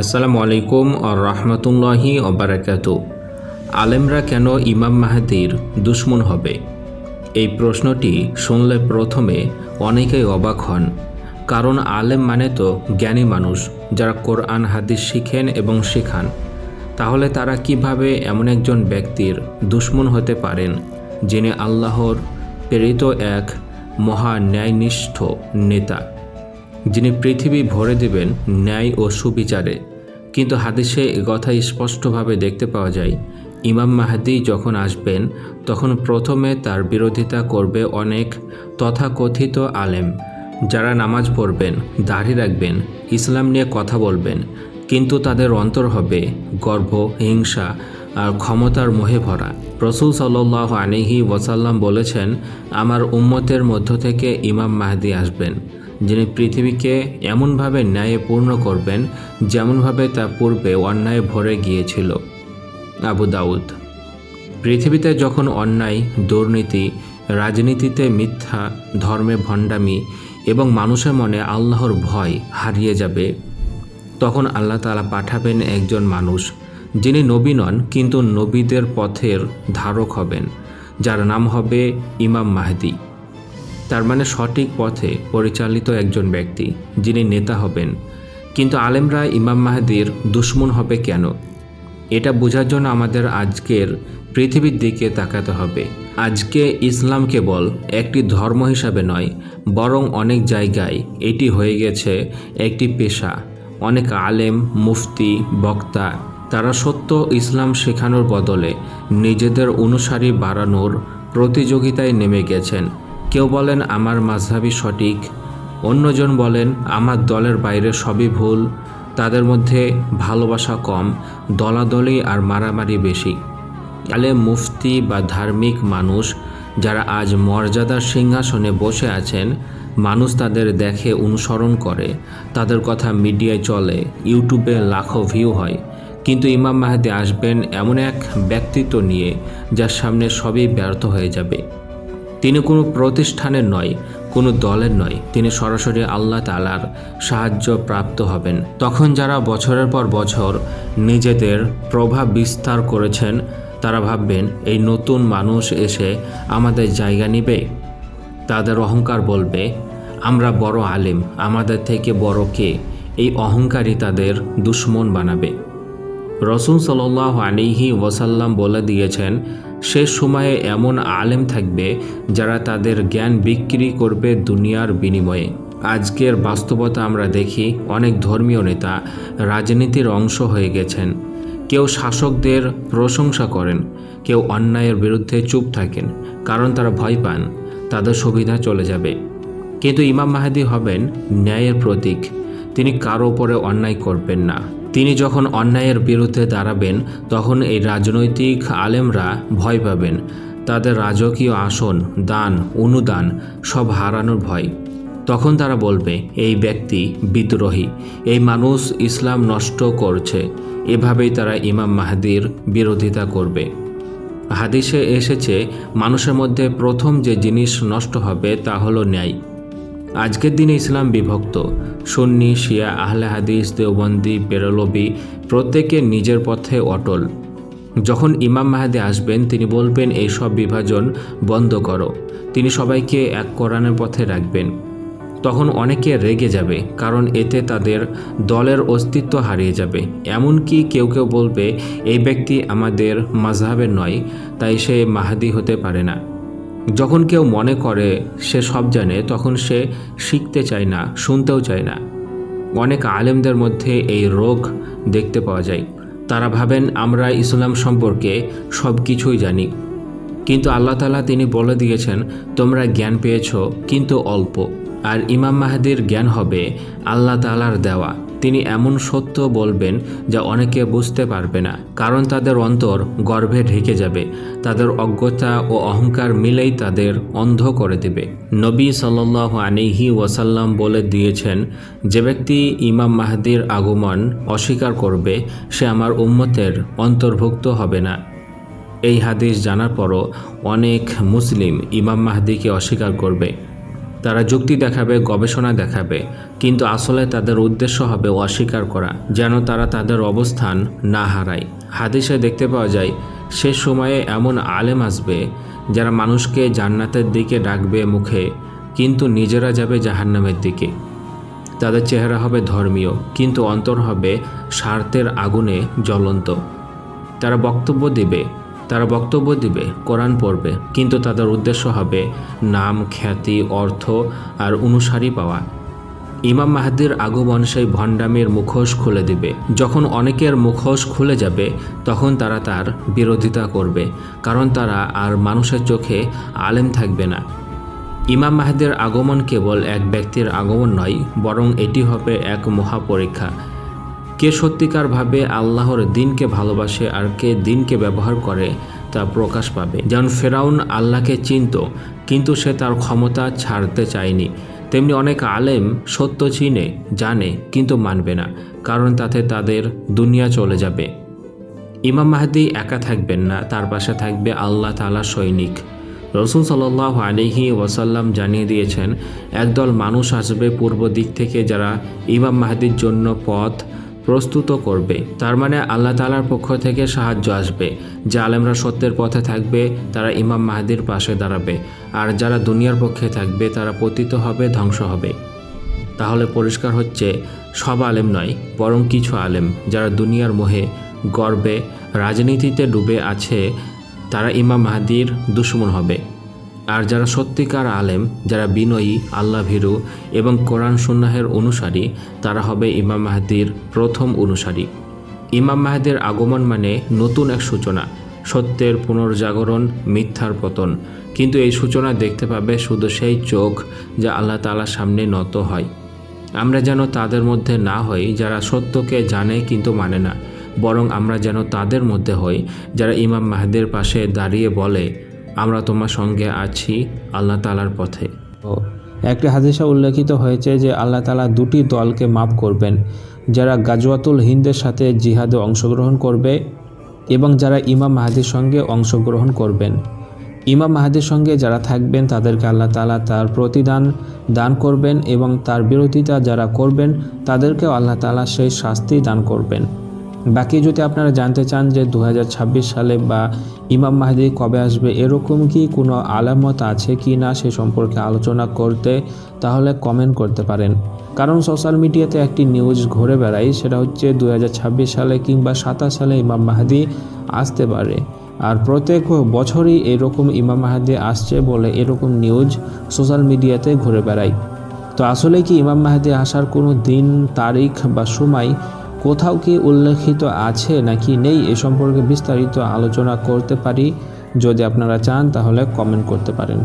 আসসালামু আলাইকুম আর রহমতুল্লাহি অবরাকাত আলেমরা কেন ইমাম মাহাদির দুশ্মন হবে? এই প্রশ্নটি শুনলে প্রথমে অনেকেই অবাক হন। কারণ আলেম মানে তো জ্ঞানী মানুষ যারা কোরআন, হাদিস শিখেন এবং শেখান। তাহলে তারা কীভাবে এমন একজন ব্যক্তির দুশ্মন হতে পারেন, যিনি আল্লাহর প্রেরিত এক মহা ন্যায়নিষ্ঠ নেতা? যিনি পৃথিবী ভরে দেবেন ন্যায় ও সুবিচারে। কিন্তু হাদিসে কথা স্পষ্টভাবে দেখতে পাওয়া যায়, ইমাম মাহাদি যখন আসবেন, তখন প্রথমে তার বিরোধিতা করবে অনেক তথাকথিত আলেম, যারা নামাজ পড়বেন, দাড়ি রাখবেন, ইসলাম নিয়ে কথা বলবেন। কিন্তু তাদের অন্তর হবে গর্ব, হিংসা আর ক্ষমতার মোহে ভরা। রসুল সাল্লাহ আলিহি ওয়াসাল্লাম বলেছেন, আমার উম্মতের মধ্য থেকে ইমাম মাহাদি আসবেন। যিনি পৃথিবীকে এমনভাবে ন্যায়ে পূর্ণ করবেন যেমনভাবে তা পূর্বে অন্যায় ভরে গিয়েছিল। আবু দাউদ। পৃথিবীতে যখন অন্যায়, দুর্নীতি, রাজনীতিতে মিথ্যা, ধর্মে ভণ্ডামি এবং মানুষের মনে আল্লাহর ভয় হারিয়ে যাবে, তখন আল্লাহ তালা পাঠাবেন একজন মানুষ যিনি নবী নন, কিন্তু নবীদের পথের ধারক হবেন, যার নাম হবে ইমাম মাহদি। তার মানে সঠিক পথে পরিচালিত একজন ব্যক্তি, যিনি নেতা হবেন। কিন্তু আলেমরা ইমাম মাহাদির দুশ্মন হবে কেন? এটা বোঝার জন্য আমাদের আজকের পৃথিবীর দিকে তাকাতে হবে। আজকে ইসলাম কেবল একটি ধর্ম হিসাবে নয়, বরং অনেক জায়গায় এটি হয়ে গেছে একটি পেশা। অনেক আলেম, মুফতি, বক্তা, তারা সত্য ইসলাম শেখানোর বদলে নিজেদের অনুসারী বাড়ানোর প্রতিযোগিতায় নেমে গেছেন। কেউ বলেন আমার মাঝহাবি সঠিক, অন্যজন বলেন আমার দলের বাইরে সবই ভুল, তাদের মধ্যে ভালোবাসা কম, দলাদলি আর মারামারি বেশি। আলে মুফতি বা ধার্মিক মানুষ যারা আজ মর্যাদার সিংহাসনে বসে আছেন, মানুষ তাদের দেখে অনুসরণ করে, তাদের কথা মিডিয়ায় চলে, ইউটিউবে লাখো ভিউ হয়। কিন্তু ইমাম মাহাদি আসবেন এমন এক ব্যক্তিত্ব নিয়ে, যার সামনে সবই ব্যর্থ হয়ে যাবে। তিনি কোনো প্রতিষ্ঠানের নয়, কোনো দলের নয়। তিনি সরাসরি আল্লাহ তালার সাহায্য প্রাপ্ত হবেন। তখন যারা বছরের পর বছর নিজেদের প্রভাব বিস্তার করেছেন, তারা ভাববেন, এই নতুন মানুষ এসে আমাদের জায়গা নেবে? তাদের অহংকার বলবে, আমরা বড় আলিম, আমাদের থেকে বড় কে? এই অহংকারই তাদের দুশ্মন বানাবে। রসুল সাল্লাহ আলিহি ওয়াসাল্লাম বলে দিয়েছেন শেষ সময়ে এমন আলেম থাকবে যারা তাদের জ্ঞান বিক্রি করবে দুনিয়ার বিনিময়ে। আজকের বাস্তবতা আমরা দেখি অনেক ধর্মীয় নেতা রাজনীতির অংশ হয়ে গেছেন। কেউ শাসকদের প্রশংসা করেন, কেউ অন্যায়ের বিরুদ্ধে চুপ থাকেন, কারণ তারা ভয় পান, তাদের সুবিধা চলে যাবে। কিন্তু ইমাম মাহাদি হবেন ন্যায়ের প্রতীক, তিনি কারও ওপরে অন্যায় করবেন না। তিনি যখন অন্যায়ের বিরুদ্ধে দাঁড়াবেন, তখন এই রাজনৈতিক আলেমরা ভয় পাবেন। তাদের রাজকীয় আসন, দান, অনুদান সব হারানোর ভয়। তখন তারা বলবে, এই ব্যক্তি বিদ্রোহী। এই মানুষ ইসলাম নষ্ট করছে। এভাবেই তারা ইমাম মাহাদির বিরোধিতা করবে। হাদিসে এসেছে, মানুষের মধ্যে প্রথম যে জিনিস নষ্ট হবে তা হলো ন্যায়। আজকের দিনে ইসলাম বিভক্ত। সুন্নি, শিয়া, আহলে হাদিস, দেওবন্দি বেরলবি প্রত্যেকে নিজের পথে অটল। যখন ইমাম মাহাদি আসবেন, তিনি বলবেন, এই সব বিভাজন বন্ধ করো। তিনি সবাইকে এক কোরআনের পথে রাখবেন। তখন অনেকে রেগে যাবে, কারণ এতে তাদের দলের অস্তিত্ব হারিয়ে যাবে। এমনকি কেউ কেউ বলবে, এই ব্যক্তি আমাদের মাঝহাবের নয়, তাই সে মাহাদি হতে পারে না। যখন কেউ মনে করে সে সব জানে, তখন সে শিখতে চায় না, শুনতেও চায় না। অনেক আলেমদের মধ্যে এই রোগ দেখতে পাওয়া যায়। তারা ভাবেন, আমরা ইসলাম সম্পর্কে সব কিছুই জানি। কিন্তু আল্লাহ তালা তিনি বলে দিয়েছেন, তোমরা জ্ঞান পেয়েছ, কিন্তু অল্প। আর ইমাম মাহাদির জ্ঞান হবে আল্লাহ তালার দেওয়া। তিনি এমন সত্য বলবেন যা অনেকে বুঝতে পারবে না, কারণ তাদের অন্তর গর্ভে ঢেকে যাবে। তাদের অজ্ঞতা ও অহংকার মিলেই তাদের অন্ধ করে দেবে। নবী সাল্লাহ আনিহি ওয়াসাল্লাম বলে দিয়েছেন, যে ব্যক্তি ইমাম মাহাদির আগমন অস্বীকার করবে, সে আমার উম্মতের অন্তর্ভুক্ত হবে না। এই হাদিস জানার পরও অনেক মুসলিম ইমাম মাহদিকে অস্বীকার করবে। তারা যুক্তি দেখাবে, গবেষণা দেখাবে, কিন্তু আসলে তাদের উদ্দেশ্য হবে অস্বীকার করা, যেন তারা তাদের অবস্থান না হারায়। হাদিসে দেখতে পাওয়া যায়, সে সময়ে এমন আলেম আসবে, যারা মানুষকে জান্নাতের দিকে ডাকবে মুখে, কিন্তু নিজেরা যাবে জাহান্নামের দিকে। তাদের চেহারা হবে ধর্মীয়, কিন্তু অন্তর হবে স্বার্থের আগুনে জ্বলন্ত। তারা বক্তব্য দিবে তারা বক্তব্য দিবে, কোরআন পড়বে। কিন্তু তাদের উদ্দেশ্য হবে নাম, খ্যাতি, অর্থ আর অনুসারী পাওয়া। ইমাম মাহাদির আগমন সেই ভণ্ডামির মুখোশ খুলে দিবে। যখন অনেকের মুখোশ খুলে যাবে, তখন তারা তার বিরোধিতা করবে, কারণ তারা আর মানুষের চোখে আলেম থাকবে না। ইমাম মাহাদের আগমন কেবল এক ব্যক্তির আগমন নয়, বরং এটি হবে এক মহাপরীক্ষা। কে সত্যিকারভাবে আল্লাহর দিনকে ভালোবাসে আর কে দিনকে ব্যবহার করে তা প্রকাশ পাবে। যেমন ফেরাউন আল্লাহকে চিনত, কিন্তু সে তার ক্ষমতা ছাড়তে চায়নি। তেমনি অনেক আলেম সত্য চিনে, জানে, কিন্তু মানবে না, কারণ তাতে তাদের দুনিয়া চলে যাবে। ইমাম মাহাদি একা থাকবেন না, তার পাশে থাকবে আল্লাহ তালা সৈনিক। রসুল সাল্লাহ আলিহি ওয়াসাল্লাম জানিয়ে দিয়েছেন, একদল মানুষ আসবে পূর্ব দিক থেকে যারা ইমাম মাহাদির জন্য পথ প্রস্তুত করবে। তার মানে আল্লাহ তালার পক্ষ থেকে সাহায্য আসবে। যে আলেমরা সত্যের পথে থাকবে, তারা ইমাম মাহাদির পাশে দাঁড়াবে। আর যারা দুনিয়ার পক্ষে থাকবে, তারা পতিত হবে, ধ্বংস হবে। তাহলে পরিষ্কার হচ্ছে, সব আলেম নয়, বরং কিছু আলেম, যারা দুনিয়ার মোহে, গর্বে, রাজনীতিতে ডুবে আছে, তারা ইমাম মাহাদির দুশ্মন হবে। আর যারা সত্যিকার আলেম, যারা বিনয়ী আল্লাহ ভীরু এবং কোরআন সুন্নাহের অনুসারী, তারা হবে ইমাম মাহাদির প্রথম অনুসারী। ইমাম মাহাদির আগমন মানে নতুন এক সূচনা, সত্যের পুনর্জাগরণ, মিথ্যার পতন। কিন্তু এই সূচনা দেখতে পাবে শুধু সেই চোখ যা আল্লাহ তালার সামনে নত হয়। আমরা যেন তাদের মধ্যে না হই যারা সত্যকে জানে কিন্তু মানে না, বরং আমরা যেন তাদের মধ্যে হই যারা ইমাম মাহাদের পাশে দাঁড়িয়ে বলে আমরা তোমার সঙ্গে আছি আল্লাহ তালার পথে। একটি হাদিসে উল্লেখিত হয়েছে যে আল্লাহ তালা দুটি দলকে মাফ করবেন, যারা গাজওয়াতুল হিন্দের সাথে জিহাদে অংশগ্রহণ করবে এবং যারা ইমাম মাহাদির সঙ্গে অংশগ্রহণ করবেন। ইমাম মাহাদির সঙ্গে যারা থাকবেন, তাদেরকে আল্লাহ তালা তার প্রতিদান দান করবেন এবং তার বিরোধিতা যারা করবেন, তাদেরকেও আল্লাহ তালা সেই শাস্তি দান করবেন। বাকি যদি আপনারা জানতে চান যে দু হাজার ছাব্বিশ সালে বা ইমাম মাহদি কবে আসবে, এরকম কি কোনো আলামত আছে কি না সে সম্পর্কে আলোচনা করতে তাহলে কমেন্ট করতে পারেন। কারণ সোশ্যাল মিডিয়াতে একটি নিউজ ঘুরে বেড়ায়, সেটা হচ্ছে দু হাজার ছাব্বিশ সালে কিংবা সাতাশ সালে ইমাম মাহাদি আসতে পারে। আর প্রত্যেক বছরই এরকম ইমাম মাহাদি আসছে বলে এরকম নিউজ সোশ্যাল মিডিয়াতে ঘুরে বেড়ায়। তো আসলে কি ইমাম মাহাদি আসার কোনো দিন, তারিখ বা সময় কোথাও কি উল্লেখিত আছে নাকি নেই এ সম্পর্কে বিস্তারিত আলোচনা করতে পারি? যদি আপনারা চান, তাহলে কমেন্ট করতে পারেন।